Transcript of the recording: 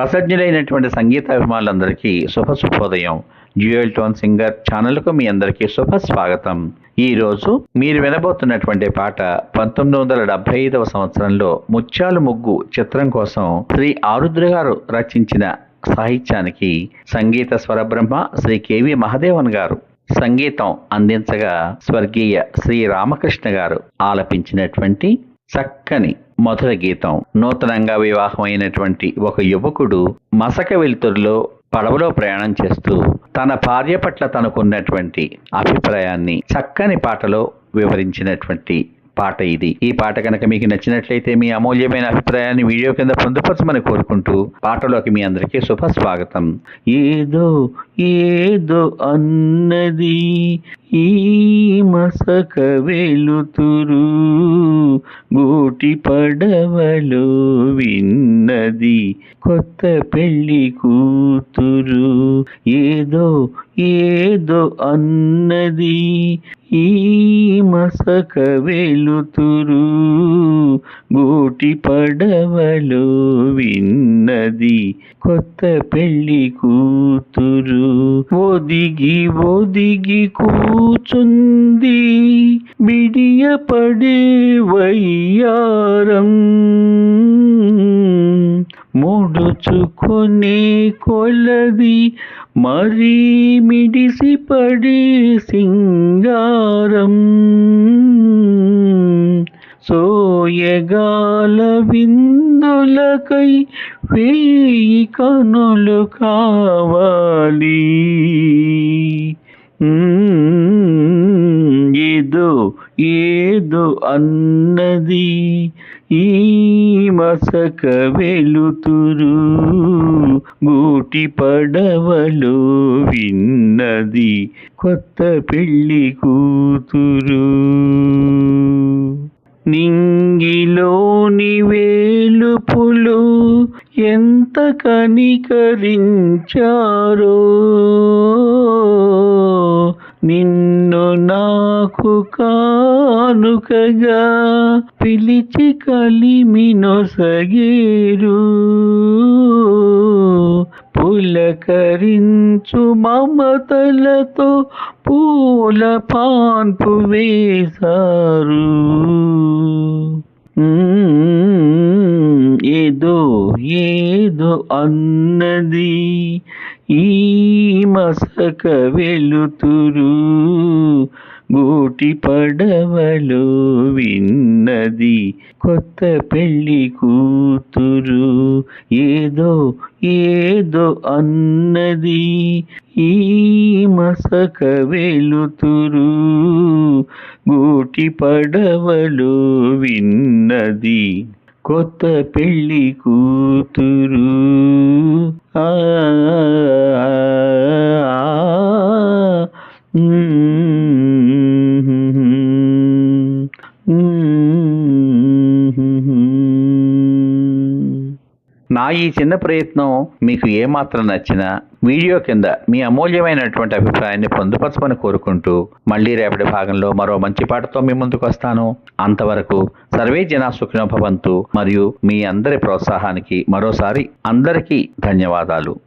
రసజ్ఞులైనటువంటి సంగీత అభిమానులందరికీ శుభ శుభోదయం జ్యూయల్ టోన్ సింగర్ ఛానల్కు మీ అందరికీ శుభ స్వాగతం. ఈ రోజు మీరు వినబోతున్నటువంటి పాట పంతొమ్మిది వందల డెబ్బై ఐదవ సంవత్సరంలో ముత్యాలు ముగ్గు చిత్రం కోసం శ్రీ ఆరుద్ర గారు రచించిన సాహిత్యానికి సంగీత స్వరబ్రహ్మ శ్రీ కెవి మహదేవన్ గారు సంగీతం అందించగా స్వర్గీయ శ్రీ రామకృష్ణ గారు ఆలపించినటువంటి చక్కని మధుర గీతం. నూతనంగా వివాహమైనటువంటి ఒక యువకుడు మసక వెలుతురులో పడవలో ప్రయాణం చేస్తూ తన భార్య పట్ల తనకున్నటువంటి అభిప్రాయాన్ని చక్కని పాటలో వివరించినటువంటి పాట ఇది. ఈ పాట కనుక మీకు నచ్చినట్లయితే మీ అమూల్యమైన అభిప్రాయాన్ని వీడియో కింద పొందుపరచమని కోరుకుంటూ పాటలోకి మీ అందరికీ శుభ స్వాగతం. ఏదో ఏదో అన్నది ఈ మసక వెలుతురు గూటి పడవలో విన్నది కొత్త పెళ్ళి కూతురు. ఏదో ఏదో అన్నది ఈ మసక వెలుతురు గోటి పడవలో విన్నది కొత్త పెళ్ళి కూతురు. ఒదిగి ఒదిగి కూచుంది బిడియపడే వయ్యారం ముడుచుకొనే కొలది మరీ మిడిసిపడి సింగారం. సోయగాల విందులకై వేయి కనులు కావాలి. ఏదో అన్నది ఈ మసక వెలుతురు. గూటి పడవలో విన్నది కొత్త పెళ్ళి కూతురు. నింగిలోని వేలుపులు ఎంత కనికరించారో. నిన్ను నాకు కానుకగా పిలిచి కలిమినొసగేరు పులకరించు మమతలతో పూల పాన్పు వేశారు. ఏదో ఏదో అన్నది ఈ మసక వెలుతురు గూటి పడవలో విన్నది కొత్త పెళ్ళి కూతురు. ఏదో ఏదో అన్నది ఈ మసక వెలుతురు గూటి పడవలో విన్నది కొత్త పెళ్ళి కూతురు నా ఈ చిన్న ప్రయత్నం మీకు ఏమాత్రం నచ్చినా వీడియో కింద మీ అమూల్యమైనటువంటి అభిప్రాయాన్ని పొందుపరచమని కోరుకుంటూ మళ్ళీ రేపటి భాగంలో మరో మంచి పాటతో మీ ముందుకు వస్తాను. అంతవరకు సర్వే జనా సుఖినోభవంతు మరియు మీ అందరి ప్రోత్సాహానికి మరోసారి అందరికీ ధన్యవాదాలు.